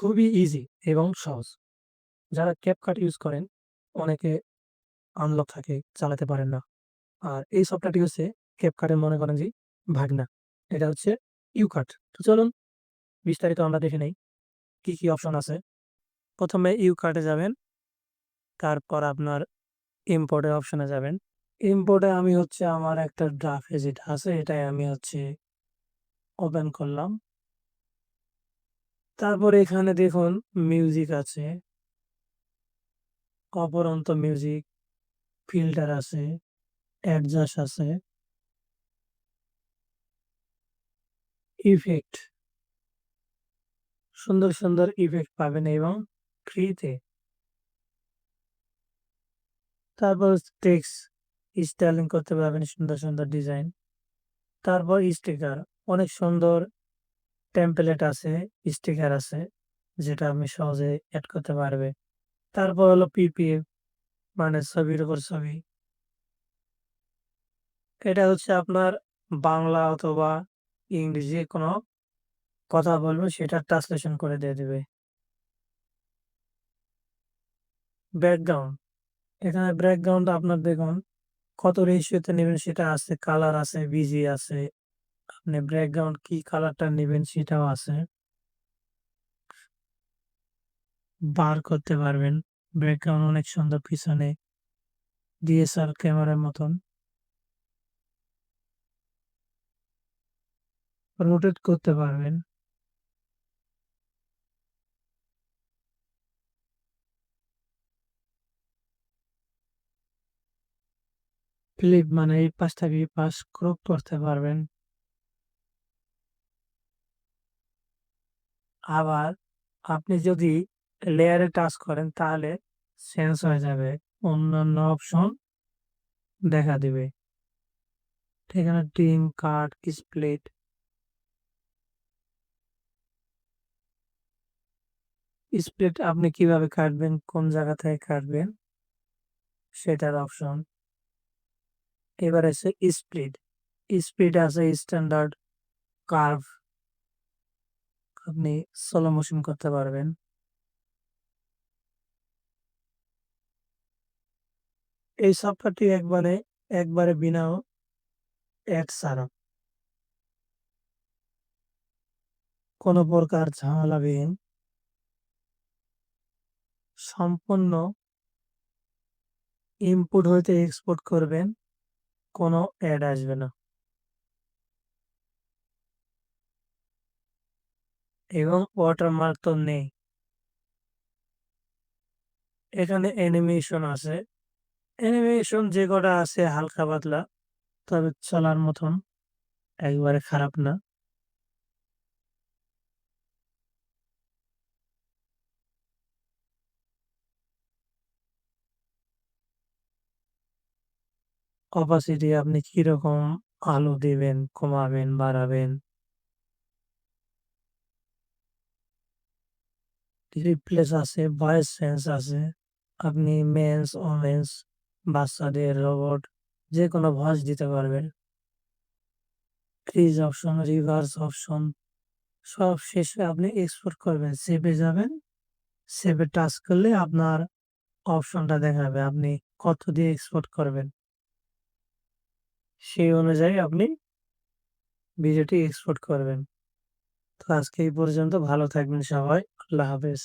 খুবই ইজি এবং সহজ। যারা CapCut ইউজ করেন অনেকে আনলক থাকে, চালাতে পারেন না। আর এই সফটওয়্যারটি হচ্ছে এর মনে করেন যে ভাগনা। এটা হচ্ছে UCut। তো চলুন বিস্তারিত আমরা দেখে নেই। কি, কি অপশন আছে। ১ম এ UCut যাবেন। তারপর আপনার ইম্পোর্ট এর অপশনে যাবেন। ইম্পোর্ট আমি হচ্ছে আমার একটা ড্রাফট যেটা আছে এটাই আমি হচ্ছে ওপেন করলাম। তারপরে এখানে দেখুন মিউজিক আছে। অপরন্ত মিউজিক, ফিল্টার আছে, অ্যাডজাস্ট আছে। ইফেক্ট। সুন্দর, সুন্দর ইফেক্ট পাবেন এবং ফ্রিতে। তারপর টেক্স স্টাইলিং করতে পারবেন সুন্দর, সুন্দর ডিজাইন। তারপর স্টিকার অনেক সুন্দর টেমপ্লেট আছে, স্টিকার আছে যেটা আপনি সহজে এড করতে পারবে। তারপর হলো পিপিএফ মানে ছবির উপর ছবি। এটা হচ্ছে আপনার বাংলা অথবা ইংরেজি কোনো কথা বলবে সেটা ট্রান্সলেশন করে দিয়ে দেবে ব্যাকগ্রাউন্ড। এখানে ব্যাকগ্রাউন্ড আপনার দেখুন কত রেশিওতে নেবেন সেটা আছে, কালার আছে, বিজি আছে। আপনি ব্যাকগ্রাউন্ড কি কালারটা নিবেন সেটাও আছে। বার করতে পারবেন। ব্যাকগ্রাউন্ড অনেক সুন্দর পিছনে। ডিএসএলআর ক্যামেরার মতন। রোটেট করতে পারবেন। ফ্লিপ মানে এই পাশ থেকে পাশ ক্রপ করতে পারবেন। আবার আপনি যদি লেয়ারে টাচ করেন তাহলে চেঞ্জ হয়ে যাবে। অন্যান্য অপশন দেখা দিবে। এখানে ট্রিম, কাট, স্প্লিট। স্প্লিট আপনি কীভাবে কাটবেন, কোন জায়গা থেকে কাটবেন সেটার অপশন। এবার আছে স্প্লিট। স্প্লিট আছে স্ট্যান্ডার্ড, কার্ভ। আপনি স্লো মোশন করতে পারবেন। এই সফটওয়্যারটি একবারে, একবারে বিনা অ্যাড ছাড়া। কোন প্রকার ঝামেলাবিহীন সম্পূর্ণ ইনপুট হইতে এক্সপোর্ট করবেন। কোনো অ্যাড আসবে না। এবং ওয়াটারমার্ক তো নেই। এখানে অ্যানিমেশন আছে। অ্যানিমেশন যে কটা আছে হালকা পাতলা। তবে চলার মতন। একবারে খারাপ না। অপাসিটি আপনি কীরকম আলো দিবেন, কমাবেন, বাড়াবেন। রিপ্লেস আছে, ভয়েস সেন্স আছে। আপনি মেন্স, ওমেন্স, বাচ্চাদের, রোবট যেকোনো ভয়েস দিতে পারবেন। ফ্রিজ অপশন, রিভার্স অপশন সব শেষে আপনি এক্সপোর্ট করবেন। সেভে যাবেন। সেভে টাচ করলে আপনার অপশনটা দেখাবে। আপনি কত দিয়ে এক্সপোর্ট করবেন। সেই অনুযায়ী আপনি ভিডিওটি এক্সপোর্ট করবেন। তো আজকে এই পর্যন্ত ভালো থাকবেন সবাই। আল্লাহ হাফেজ।